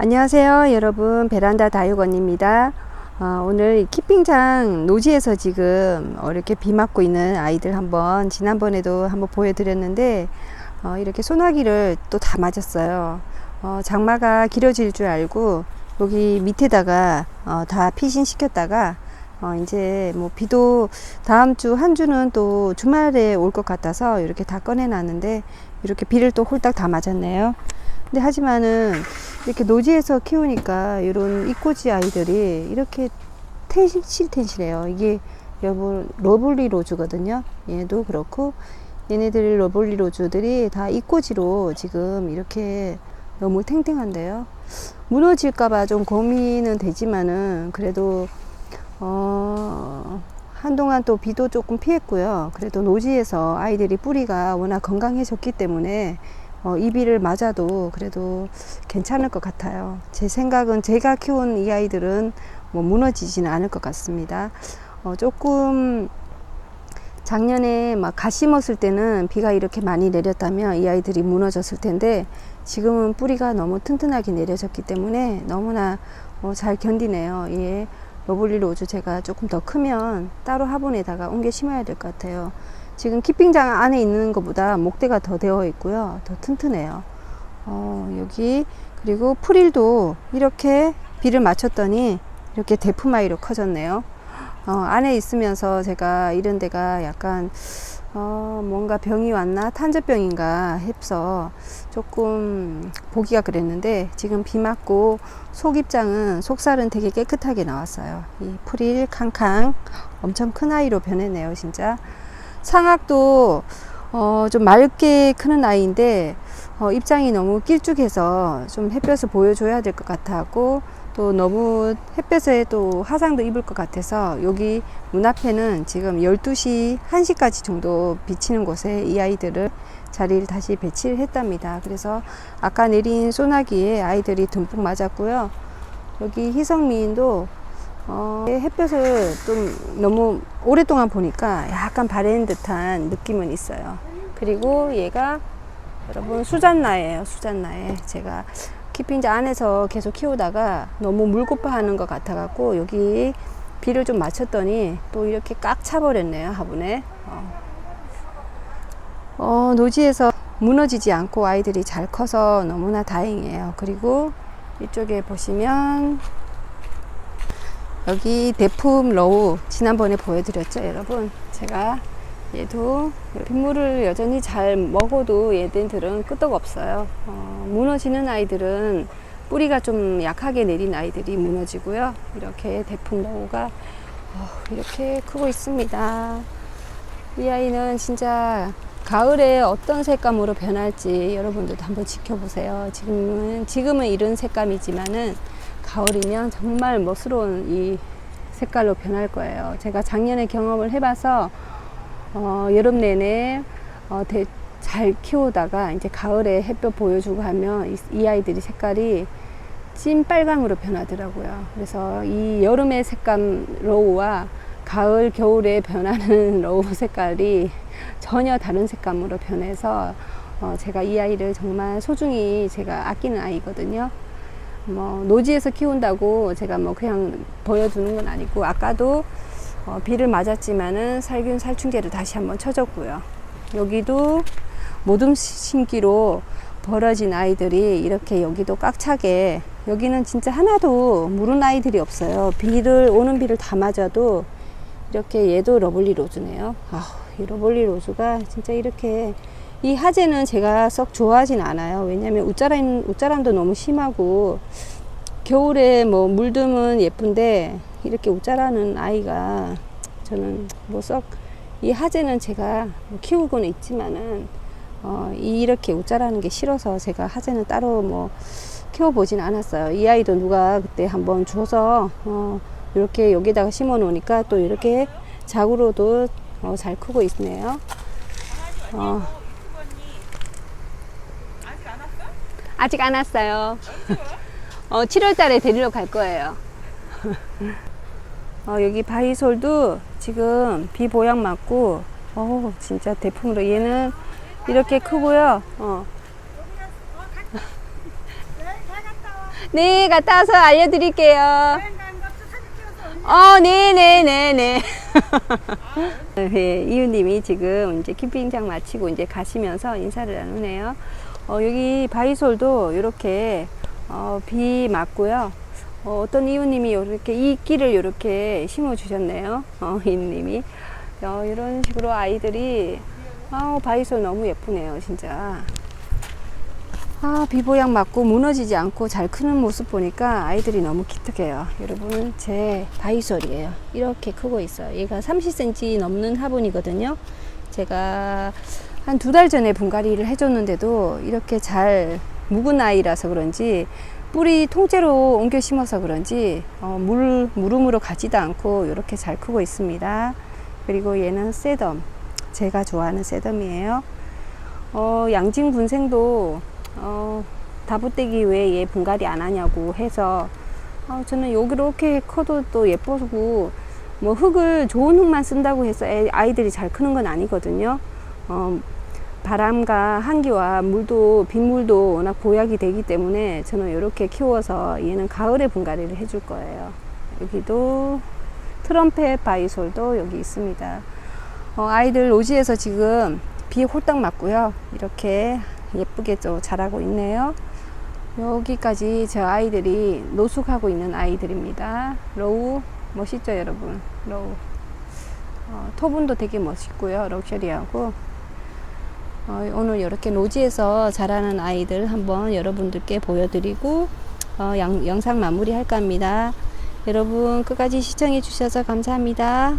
안녕하세요 여러분. 베란다 다육원입니다. 어, 오늘 이 키핑장 노지에서 지금 어, 이렇게 비 맞고 있는 아이들 한번 지난번에도 한번 보여드렸는데 어, 이렇게 소나기를 또 다 맞았어요. 어, 장마가 길어질 줄 알고 여기 밑에다가 어, 다 피신 시켰다가 어, 이제 뭐 비도 다음 주 한 주는 또 주말에 올 것 같아서 이렇게 다 꺼내놨는데 이렇게 비를 또 홀딱 다 맞았네요. 근데 하지만은 이렇게 노지에서 키우니까 이런 이꼬지 아이들이 이렇게 텐실텐실해요. 이게 여러분 러블리 로즈거든요. 얘도 그렇고 얘네들 러블리 로즈들이 다 이꼬지로 지금 이렇게 너무 탱탱한데요. 무너질까봐 좀 고민은 되지만은 그래도 어, 한동안 또 비도 조금 피했고요. 그래도 노지에서 아이들이 뿌리가 워낙 건강해졌기 때문에 어, 이 비를 맞아도 그래도 괜찮을 것 같아요. 제 생각은 제가 키운 이 아이들은 뭐 무너지지는 않을 것 같습니다. 어, 조금 작년에 막 가 심었을 때는 비가 이렇게 많이 내렸다면 이 아이들이 무너졌을 텐데 지금은 뿌리가 너무 튼튼하게 내려졌기 때문에 너무나 어, 잘 견디네요. 예. 러블리 로즈 제가 조금 더 크면 따로 화분에다가 옮겨 심어야 될 것 같아요. 지금 키핑장 안에 있는 것보다 목대가 더 되어 있고요. 더 튼튼해요. 어, 여기 그리고 프릴도 이렇게 비를 맞췄더니 이렇게 대품아이로 커졌네요. 어, 안에 있으면서 제가 이런 데가 약간 어, 뭔가 병이 왔나 탄저병인가 해서 조금 보기가 그랬는데 지금 비 맞고 속 입장은 속살은 되게 깨끗하게 나왔어요. 이 프릴 캉캉 엄청 큰 아이로 변했네요, 진짜. 상악도 어, 좀 맑게 크는 아이인데 어, 입장이 너무 길쭉해서 좀 햇볕을 보여줘야 될 것 같았고 또 너무 햇볕에 또 화상도 입을 것 같아서 여기 문 앞에는 지금 12시 1시까지 정도 비치는 곳에 이 아이들을 자리를 다시 배치를 했답니다. 그래서 아까 내린 소나기에 아이들이 듬뿍 맞았고요. 여기 희성미인도 어, 햇볕을 좀 너무 오랫동안 보니까 약간 바랜 듯한 느낌은 있어요. 그리고 얘가 여러분 수잔나예요. 수잔나에 제가 키핑자 안에서 계속 키우다가 너무 물고파 하는 것 같아 갖고 여기 비를 좀 맞췄더니 또 이렇게 꽉 차버렸네요 화분에 어. 어, 노지에서 무너지지 않고 아이들이 잘 커서 너무나 다행이에요 그리고 이쪽에 보시면 여기 대품 러우 지난번에 보여드렸죠 여러분? 제가 얘도 빗물을 여전히 잘 먹어도 얘네들은 끄떡 없어요. 어, 무너지는 아이들은 뿌리가 좀 약하게 내린 아이들이 무너지고요. 이렇게 대품 러우가 어, 이렇게 크고 있습니다. 이 아이는 진짜 가을에 어떤 색감으로 변할지 여러분들도 한번 지켜보세요. 지금은 지금은 이런 색감이지만은 가을이면 정말 멋스러운 이 색깔로 변할 거예요 제가 작년에 경험을 해봐서 어, 여름 내내 어, 대, 잘 키우다가 이제 가을에 햇볕 보여주고 하면 이, 이 아이들이 색깔이 찐 빨강으로 변하더라고요. 그래서 이 여름의 색감 로우와 가을, 겨울에 변하는 로우 색깔이 전혀 다른 색감으로 변해서 어, 제가 이 아이를 정말 소중히 제가 아끼는 아이거든요. 뭐 노지에서 키운다고 제가 뭐 그냥 보여주는 건 아니고 아까도 어, 비를 맞았지만은 살균 살충제를 다시 한번 쳐줬고요. 여기도 모둠 심기로 벌어진 아이들이 이렇게 여기도 꽉 차게 여기는 진짜 하나도 무른 아이들이 없어요. 비를 오는 비를 다 맞아도 이렇게 얘도 러블리 로즈네요. 아, 이 러블리 로즈가 진짜 이렇게 이 하재는 제가 썩 좋아하진 않아요. 왜냐면 웃자람 웃자람도 너무 심하고 겨울에 뭐 물듬은 예쁜데 이렇게 웃자라는 아이가 저는 뭐 썩이 하재는 제가 뭐 키우고는 있지만은 어 이렇게 웃자라는 게 싫어서 제가 하재는 따로 뭐 키워보진 않았어요. 이 아이도 누가 그때 한번 줘서 어 이렇게 여기다가 심어 놓으니까 또 이렇게 자구로도 어, 잘 크고 있네요. 어. 아직 안 왔어요. 어, 7월 달에 데리러 갈 거예요. 어, 여기 바이솔도 지금 비 보양 맞고, 어, 진짜 대품으로 얘는 이렇게 크고요. 어. 네, 갔다 와서 알려드릴게요. 어, 네, 네, 네, 네. 네, 이웃님이 지금 이제 캠핑장 마치고 이제 가시면서 인사를 나누네요. 어, 여기 바이솔도 이렇게 어, 비 맞고요. 어, 어떤 이웃님이 이렇게 이끼를 이렇게 심어 주셨네요. 어, 이웃님이 어, 이런 식으로 아이들이 아, 바이솔 너무 예쁘네요, 진짜. 아, 비보약 맞고 무너지지 않고 잘 크는 모습 보니까 아이들이 너무 기특해요. 여러분, 제 바이솔이에요. 이렇게 크고 있어요. 얘가 30cm 넘는 화분이거든요. 제가 한 두 달 전에 분갈이를 해줬는데도 이렇게 잘 묵은 아이라서 그런지 뿌리 통째로 옮겨 심어서 그런지 어, 물, 무름으로 가지도 않고 이렇게 잘 크고 있습니다. 그리고 얘는 세덤. 제가 좋아하는 세덤이에요. 어, 양진 군생도 어, 다부떼기 왜 얘 분갈이 안 하냐고 해서 어, 저는 여기 이렇게 커도 또 예쁘고 뭐 흙을 좋은 흙만 쓴다고 해서 애- 아이들이 잘 크는 건 아니거든요. 어, 바람과 한기와 물도 빗물도 워낙 보약이 되기 때문에 저는 이렇게 키워서 얘는 가을에 분갈이를 해줄 거예요. 여기도 트럼펫 바이솔도 여기 있습니다. 어, 아이들 노지에서 지금 비에 홀딱 맞고요. 이렇게 예쁘게 또 자라고 있네요. 여기까지 저 아이들이 노숙하고 있는 아이들입니다. 로우 멋있죠, 여러분? 로우. 어, 토분도 되게 멋있고요. 럭셔리하고. 어, 오늘 이렇게 노지에서 자라는 아이들 한번 여러분들께 보여드리고 어, 양- 영상 마무리 할까 합니다. 여러분 끝까지 시청해 주셔서 감사합니다.